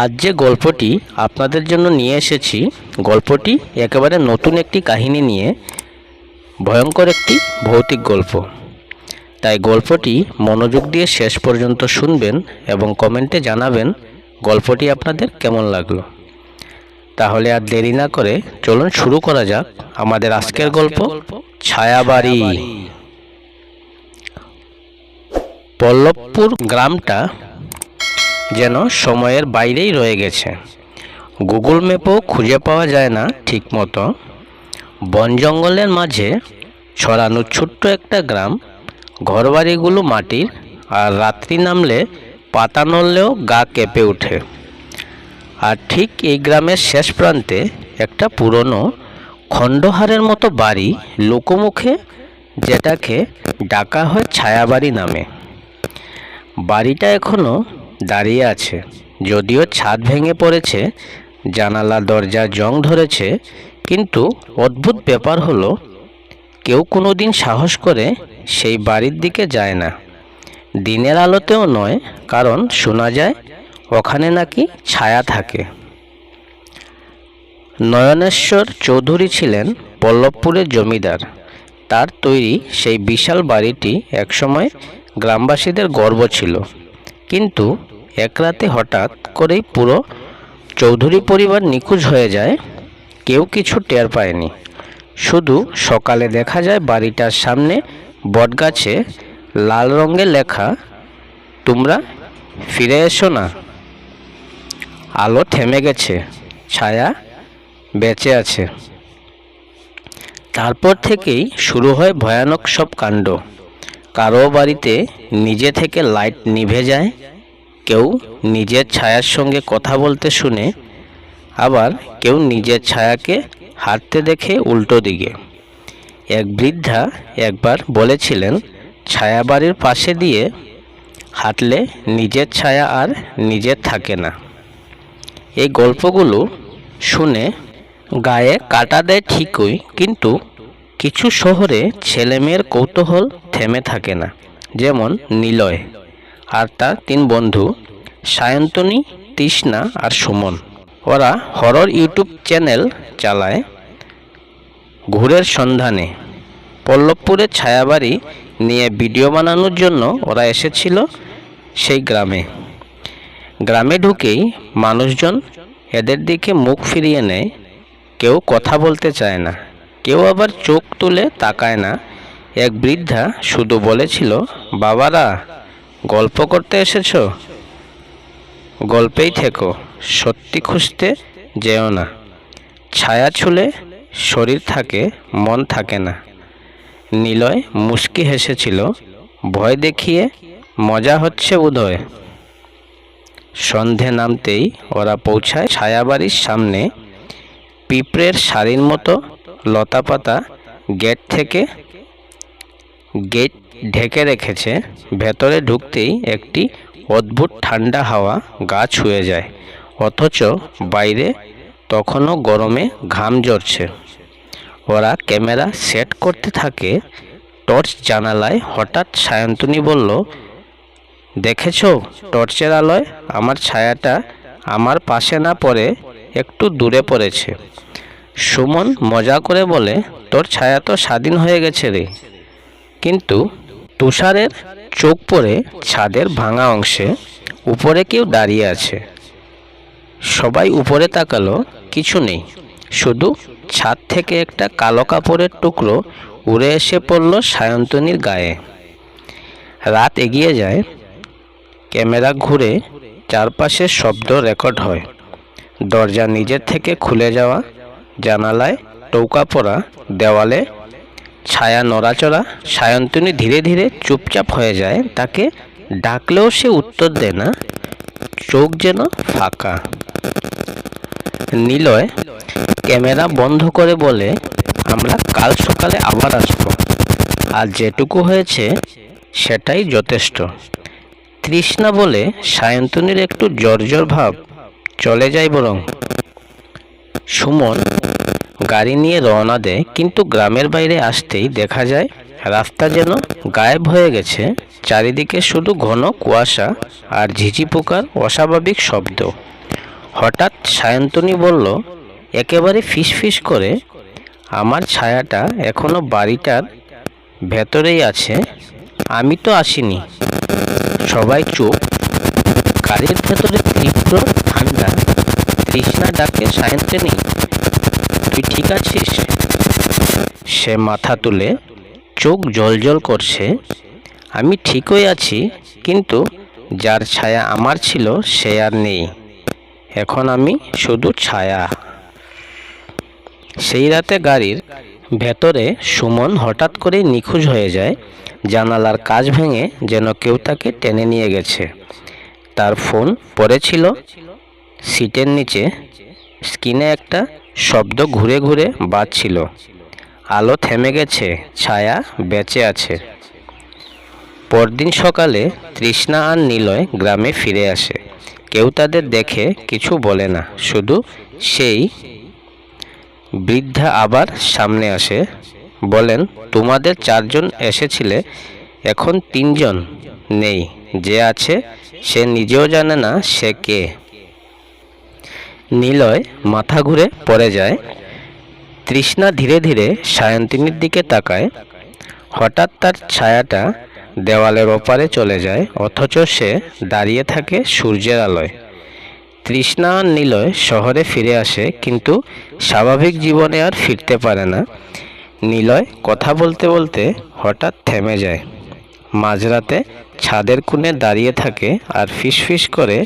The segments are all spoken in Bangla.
আজ যে গল্পটি আপনাদের জন্য নিয়ে এসেছি, গল্পটি একেবারে নতুন একটি কাহিনী নিয়ে ভয়ঙ্কর একটি ভৌতিক গল্প। তাই গল্পটি মনোযোগ দিয়ে শেষ পর্যন্ত শুনবেন এবং কমেন্টে জানাবেন গল্পটি আপনাদের কেমন লাগল। তাহলে আর দেরি না করে চলুন শুরু করা যাক আমাদের আজকের গল্প, ছায়াবাড়ি। পল্লবপুর গ্রামটা যেন সময়ের বাইরেই রয়ে গেছে। গুগল ম্যাপও খুঁজে পাওয়া যায় না ঠিকমতো। বন জঙ্গলের মাঝে ছড়ানো ছোট্ট একটা গ্রাম, ঘরবাড়িগুলো মাটির, আর রাত্রি নামলে পাতা নড়লেও গা কেঁপে ওঠে। আর ঠিক এই গ্রামের শেষ প্রান্তে একটা পুরনো খণ্ডহারের মতো বাড়ি লোকমুখে, যেটাকে ডাকা হয় ছায়াবাড়ি নামে। বাড়িটা এখনও দাঁড়িয়ে আছে। যদিও ছাদ ভেঙে পড়েছে, জানালা, দরজা জং ধরেছে, কিন্তু অদ্ভুত ব্যাপার হলো, কেউ কোনো দিন সাহস করে সেই বাড়ির দিকে যায় না। দিনের আলোতেও নয়, কারণ শোনা যায়, ওখানে নাকি ছায়া থাকে। নয়নেশ্বর চৌধুরী ছিলেন পল্লবপুরের জমিদার। তার তৈরি সেই বিশাল বাড়িটি একসময় গ্রামবাসীদের গর্ব ছিল। কিন্তু এক রাতে হঠাৎ করেই পুরো চৌধুরী পরিবার নিখোঁজ হয়ে যায়, কেউ কিছু টের পায়নি। শুধু সকালে দেখা যায় বাড়িটার সামনে বটগাছে লাল রঙে লেখা, তোমরা ফিরে এসো না। আলো থেমে গেছে, ছায়া বেঁচে আছে। তারপর থেকেই শুরু হয় ভয়ানক সব কাণ্ড। কারও বাড়িতে নিজে থেকে লাইট নিভে যায় কেউ নিজের ছায়ার সঙ্গে কথা বলতে শুনে, আবার কেউ নিজের ছায়াকে হাঁটতে দেখে উল্টো দিকে। এক বৃদ্ধা একবার বলেছিলেন, ছায়া বাড়ির পাশে দিয়ে হাঁটলে নিজের ছায়া আর নিজের থাকে না। এই গল্পগুলো শুনে গায়ে কাটা দেয় ঠিকই, কিন্তু কিছু শহরে ছেলেমেয়ের কৌতূহল থেমে থাকে না, যেমন নিলয়। আর তার তিন বন্ধু, সায়ন্তনী, তৃষ্ণা আর সুমন। ওরা হরর ইউটিউব চ্যানেল চালায় ঘুরের সন্ধানে। পল্লবপুরের ছায়াবাড়ি নিয়ে ভিডিও বানানোর জন্য ওরা এসেছিল সেই গ্রামে। গ্রামে ঢুকেই মানুষজন এদের দিকে মুখ ফিরিয়ে নেয়, কেউ কথা বলতে চায় না, কেউ আবার চোখ তুলে তাকায় না। এক বৃদ্ধা শুধু বলেছিল, বাবারা গল্প করতে এসেছ? গল্পেই থেকো, সত্যি খুঁজতে যেও না। ছায়া ছুলে শরীর থাকে, মন থাকে না। নিলয় মুস্কি হেসেছিল, ভয় দেখিয়ে মজা হচ্ছে উদয়। সন্ধে নামতেই ওরা পৌঁছায় ছায়াবাড়ির সামনে। পিঁপড়ের শাড়ির মতো লতাপাতা গেট থেকে, গেট ঢেকে রেখেছে, ভেতরে ঢুকতেই একটি অদ্ভুত ঠান্ডা হাওয়া গা ছুঁয়ে যায়, অথচ বাইরে তখনও গরমে ঘাম ঝরছে। ওরা ক্যামেরা সেট করতে থাকে, টর্চ জানালায় হঠাৎ সায়ন্তনী বলল, দেখেছ, টর্চের আলোয় আমার ছায়াটা আমার পাশে না পড়ে, একটু দূরে পড়েছে। সুমন মজা করে বলে, তোর ছায়া তো স্বাধীন হয়ে গেছে রে। কিন্তু তুষারের চোখ পড়ে ছাদের ভাঙা অংশে উপরে কেউ দাঁড়িয়ে আছে। সবাই উপরে তাকালো, কিছু নেই। শুধু ছাদ থেকে একটা কালো কাপড়ের টুকরো উড়ে এসে পড়ল সায়ন্তনীর গায়ে। রাত এগিয়ে যায়, ক্যামেরা ঘুরে চারপাশের শব্দ রেকর্ড হয়। দরজা নিজের থেকে খুলে যাওয়া, জানালায় টৌকা পড়া দেওয়ালে ছায়া নড়াচড়া, সায়ন্তনী ধীরে ধীরে চুপচাপ হয়ে যায়। তাকে ডাকলেও সে উত্তর দেয় না। চোখ যেন ফাঁকা। নিলয় ক্যামেরা বন্ধ করে বলে, আমরা কাল সকালে আবার আসব। আর যেটুকু হয়েছে, সেটাই যথেষ্ট। তৃষ্ণা বলে, সায়ন্তনীর একটু জর্জর ভাব। চলে যায় বরং। সুমন গাড়ি নিয়ে রওনা দেয়, কিন্তু গ্রামের বাইরে আসতেই দেখা যায়, রাস্তা যেন গায়েব হয়ে গেছে। চারিদিকে শুধু ঘন কুয়াশা আর ঝিঝি পোকার অস্বাভাবিক শব্দ। হঠাৎ সায়ন্তনী বলল, একেবারে ফিস ফিস করে, আমার ছায়াটা এখনও বাড়িটার ভেতরেই আছে, আমি তো আসিনি। সবাই চুপ। গাড়ির ভেতরে তীব্র ঠান্ডা তৃষ্ণা ডাকে সায়ন্তনী তুই ঠিক আছিস? সে মাথা তুলে চোখ জলজল করছে। আমি ঠিকই আছি, কিন্তু যার ছায়া আমার ছিল, সে আর নেই। এখন আমি শুধু ছায়া। সেই রাতে গাড়ির ভেতরে সুমন হঠাৎ করে নিখোঁজ হয়ে যায়, জানালার কাজ ভেঙে যেন কেউ তাকে টেনে নিয়ে গেছে। তার ফোন পড়েছিল সিটের নিচে, স্ক্রিনে একটা শব্দ ঘুরে ঘুরে বাজছিল। আলো থেমে গেছে, ছায়া বেঁচে আছে। পরদিন সকালে তৃষ্ণা আর নিলয় গ্রামে ফিরে আসে। কেউ তাদের দেখে কিছু বলে না, শুধু সেই বৃদ্ধা আবার সামনে আসে, বলেন, তোমাদের চারজন এসেছিলে, এখন তিনজন নেই, যে আছে সে নিজেও জানে না সে কে। নিলয় মাথা ঘুরে পড়ে যায়। তৃষ্ণা ধীরে ধীরে সায়ন্তিনীর দিকে তাকায়। হঠাৎ তার ছায়াটা দেওয়ালের ওপারে চলে যায়, অথচ সে দাঁড়িয়ে থাকে সূর্যের আলোয়। তৃষ্ণা আর নিলয় শহরে ফিরে আসে, কিন্তু স্বাভাবিক জীবনে আর ফিরতে পারে না। নিলয় কথা বলতে বলতে হঠাৎ থেমে যায়। মাঝরাতে ছাদের কোণে দাঁড়িয়ে থাকে আর ফিসফিস করে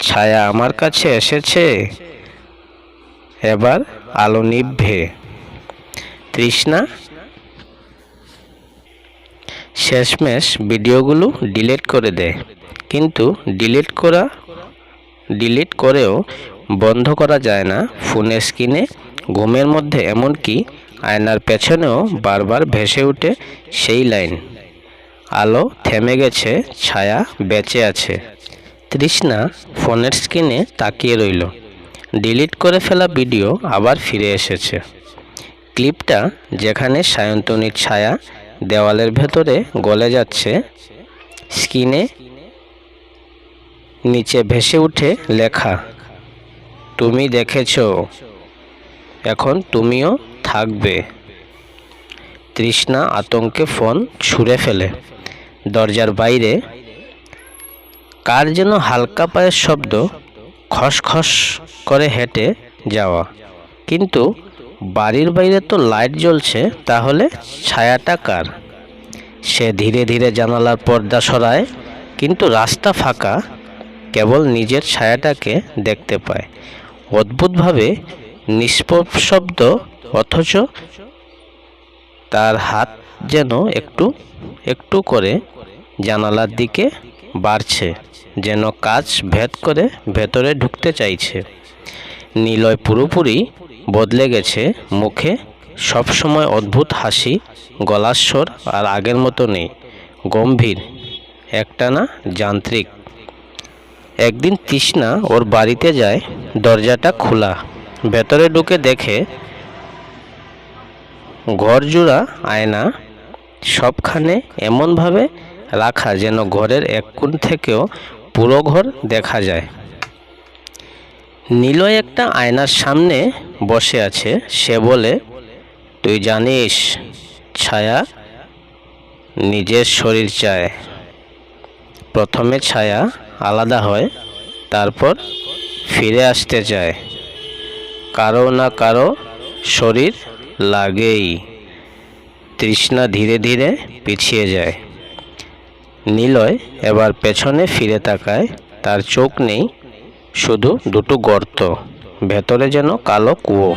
ছায়া আমার কাছে এসেছে। এবার আলো নিভে। তৃষ্ণা? শেষমেশ ভিডিওগুলো ডিলিট করে দেয় কিন্তু ডিলিট করা, ডিলিট করেও বন্ধ করা যায় না। ফোনের স্ক্রিনে, ঘুমের মধ্যে এমনকি আয়নার পেছনেও বারবার ভেসে ওঠে সেই লাইন। আলো থেমে গেছে, ছায়া বেঁচে আছে। তৃষ্ণা ফোনের স্ক্রিনে তাকিয়ে রইল। ডিলিট করে ফেলা ভিডিও আবার ফিরে এসেছে। ক্লিপটা যেখানে সায়ন্তনীর ছায়া দেওয়ালের ভেতরে গলে যাচ্ছে, স্ক্রিনে নিচে ভেসে উঠে লেখা, তুমি দেখেছ, এখন তুমিও থাকবে। তৃষ্ণা আতঙ্কে ফোন ছুঁড়ে ফেলে। দরজার বাইরে কার যেন হালকা পায়ের শব্দ খসখস করে হেঁটে যাওয়া। কিন্তু বাড়ির বাইরে তো লাইট জ্বলছে, তাহলে ছায়াটা কার? সে ধীরে ধীরে জানালার পর্দা সরায়, কিন্তু রাস্তা ফাঁকা, কেবল নিজের ছায়াটাকে দেখতে পায়। অদ্ভুতভাবে নিষ্পশব্দ অথচ তার হাত যেন একটু একটু করে জানালার দিকে বাড়ছে। যেন কাজ ভেদ করে ভেতরে ঢুকতে চাইছে। নিলয় পুরোপুরি বদলে গেছে মুখে। সবসময় অদ্ভুত হাসি, গলার স্বর আর আগের মতো নেই। গম্ভীর, একটানা যান্ত্রিক। একদিন তৃষ্ণা ওর বাড়িতে যায়, দরজাটা খোলা। ভেতরে ঢুকে দেখে ঘরজোড়া, আয়না, সবখানে এমনভাবে রাখা যেন ঘরের এক কোণ থেকেও পুরো ঘর দেখা যায়। নীলয় একটা আয়নার সামনে বসে আছে, সে বলে, তুই জানিস, ছায়া নিজের শরীর চায়। প্রথমে ছায়া আলাদা হয়, তারপর ফিরে আসতে চায়। কারও না কারও শরীর লাগেই। তৃষ্ণা ধীরে ধীরে পিছিয়ে যায়। নিলয় এবার পেছনে ফিরে তাকায়, তার চোখ নেই, শুধু দুটো গর্ত, ভেতরে যেন কালো কুয়ো।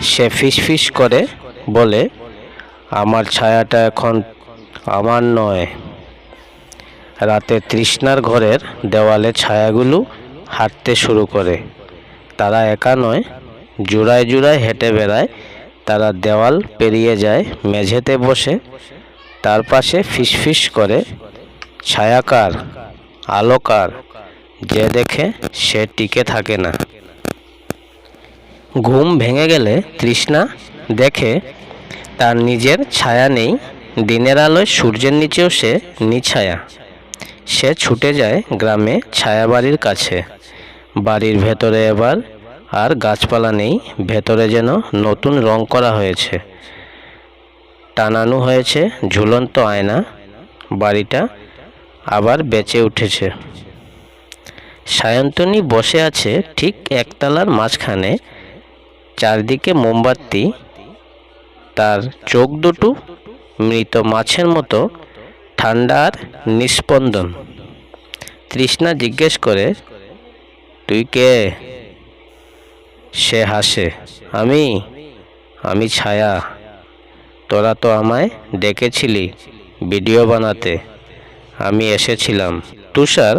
সে ফিস ফিস করে, বলে, আমার ছায়াটা এখন আমার নয়। রাতে তৃষ্ণার ঘরের দেওয়ালে ছায়াগুলো হাঁটতে শুরু করে। তারা একা নয়, জোড়ায় জোড়ায় হেঁটে বেড়ায়। তারা দেওয়াল পেরিয়ে যায় মেঝেতে বসে, তার পাশে ফিসফিস করে ছায়াকার, আলোকার, যে দেখে সে টিকে থাকে না। ঘুম ভেঙে গেলে তৃষ্ণা দেখে তার নিজের ছায়া নেই। দিনের আলোয় সূর্যের নিচেও সে নিছায়া। সে ছুটে যায় গ্রামে ছায়াবাড়ির কাছে। বাড়ির ভেতরে এবার আর গাছপালা নেই। ভেতরে যেন নতুন রং করা হয়েছে। টানানো হয়েছে ঝুলন্ত আয়না। বাড়িটা আবার বেঁচে উঠেছে। সায়ন্তনী বসে আছে ঠিক একতলার মাঝখানে। চারদিকে মোমবাতি, তার চোখ দুটো মৃত মাছের মতো, ঠান্ডা আর নিস্পন্দন তৃষ্ণা জিজ্ঞেস করে, তুই কে? সে হাসে, আমি আমি ছায়া। তোরা তো আমায় ডেকেছিলি ভিডিও বানাতে। আমি এসেছিলাম। তুষার,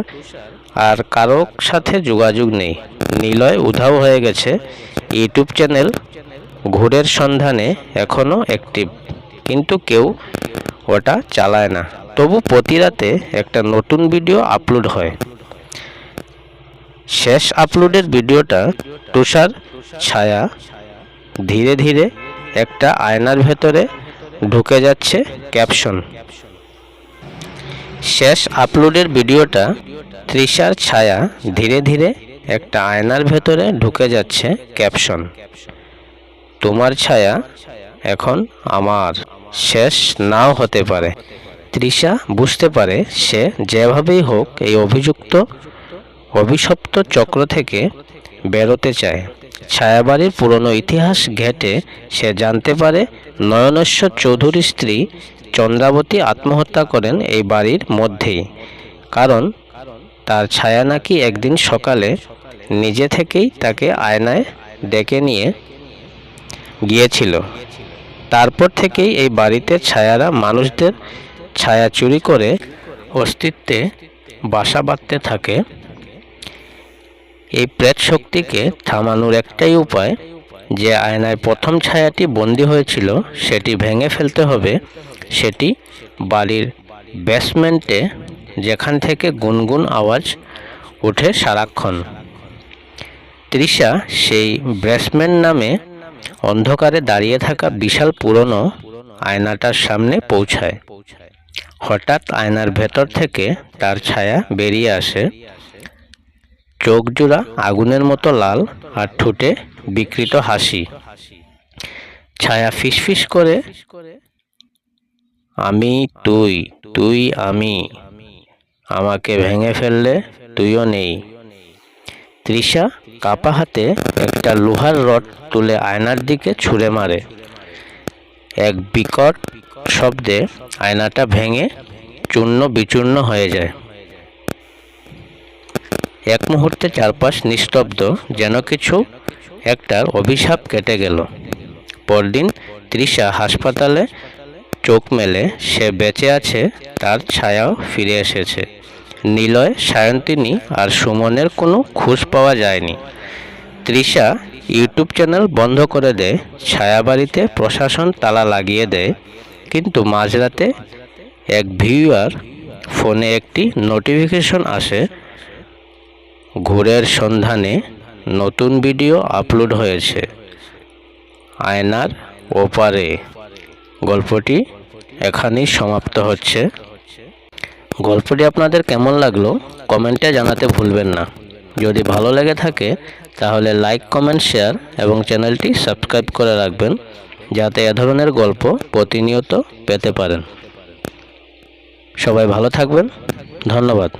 আর কারও সাথে যোগাযোগ নেই। নিলয় উধাও হয়ে গেছে। ইউটিউব চ্যানেল ঘুরের সন্ধানে এখনও অ্যাক্টিভ কিন্তু কেউ ওটা চালায় না। তবু প্রতি রাতে একটা নতুন ভিডিও আপলোড হয়। শেষ আপলোডের ভিডিওটা তুষার ছায়া ধীরে ধীরে একটা আয়নার ভেতরে ঢুকে যাচ্ছে ক্যাপশন শেষ আপলোডের ভিডিওটা তৃষার ছায়া ধীরে ধীরে একটা আয়নার ভেতরে ঢুকে যাচ্ছে ক্যাপশন। তোমার ছায়া এখন আমার। শেষ নাও হতে পারে। তৃষা বুঝতে পারে সে যেভাবেই হোক এই অভিযুক্ত অভিশপ্ত চক্র থেকে বেরোতে চায়। ছায়াবাড়ির পুরনো ইতিহাস ঘেটে সে জানতে পারে নয়নেশ্বর চৌধুরীর স্ত্রী চন্দ্রাবতী আত্মহত্যা করেন এই বাড়ির মধ্যেই। কারণ তার ছায়া নাকি একদিন সকালে নিজে থেকেই তাকে আয়নায় ডেকে নিয়ে গিয়েছিল। তারপর থেকেই এই বাড়িতে ছায়ারা মানুষদের ছায়া চুরি করে অস্তিত্বে বাসা বাঁধতে থাকে। এই প্রেত শক্তিকে থামানোর একটাই উপায়, যে আয়নায় প্রথম ছায়াটি বন্দি হয়েছিল, সেটি ভেঙে ফেলতে হবে সেটি বাড়ির বেসমেন্টে যেখান থেকে গুনগুন আওয়াজ ওঠে সারাক্ষণ। তৃষা সেই ব্রেসমেন্ট নামে অন্ধকারে দাঁড়িয়ে থাকা বিশাল পুরনো আয়নাটার সামনে পৌঁছায়। হঠাৎ আয়নার ভেতর থেকে তার ছায়া বেরিয়ে আসে। চোখ জোড়া আগুনের মতো লাল আর ঠোঁটে বিকৃত হাসি। ছায়া ফিসফিস করে আমি, তুই তুই আমি। আমাকে ভেঙে ফেললে তুইও নেই। তৃষা কাপা হাতে একটা লোহার রড তুলে আয়নার দিকে ছুঁড়ে মারে। এক বিকট শব্দে আয়নাটা ভেঙে চূর্ণ বিচূর্ণ হয়ে যায়। এক মুহূর্তে চারপাশ নিস্তব্ধ, যেন কিছু একটার অভিশাপ কেটে গেল। পরদিন তৃষা হাসপাতালে চোখ মেলে, সে বেঁচে আছে, তার ছায়াও ফিরে এসেছে। নিলয়, সায়ন্তিনী আর সুমনের কোনো খোঁজ পাওয়া যায়নি। তৃষা ইউটিউব চ্যানেল বন্ধ করে দেয়, ছায়াবাড়িতে প্রশাসন তালা লাগিয়ে দেয়, কিন্তু মাঝরাতে এক ভিউয়ার ফোনে একটি নোটিফিকেশন আসে, ঘুরের সন্ধানে নতুন ভিডিও আপলোড হয়েছে। আয়নার ওপারে। গল্পটি এখানেই সমাপ্ত হচ্ছে। গল্পটি আপনাদের কেমন লাগল কমেন্টে জানাতে ভুলবেন না। যদি ভালো লেগে থাকে, তাহলে লাইক, কমেন্ট, শেয়ার এবং চ্যানেলটি সাবস্ক্রাইব করে রাখবেন, যাতে এ ধরনের গল্প প্রতিনিয়ত পেতে পারেন। সবাই ভালো থাকবেন। ধন্যবাদ।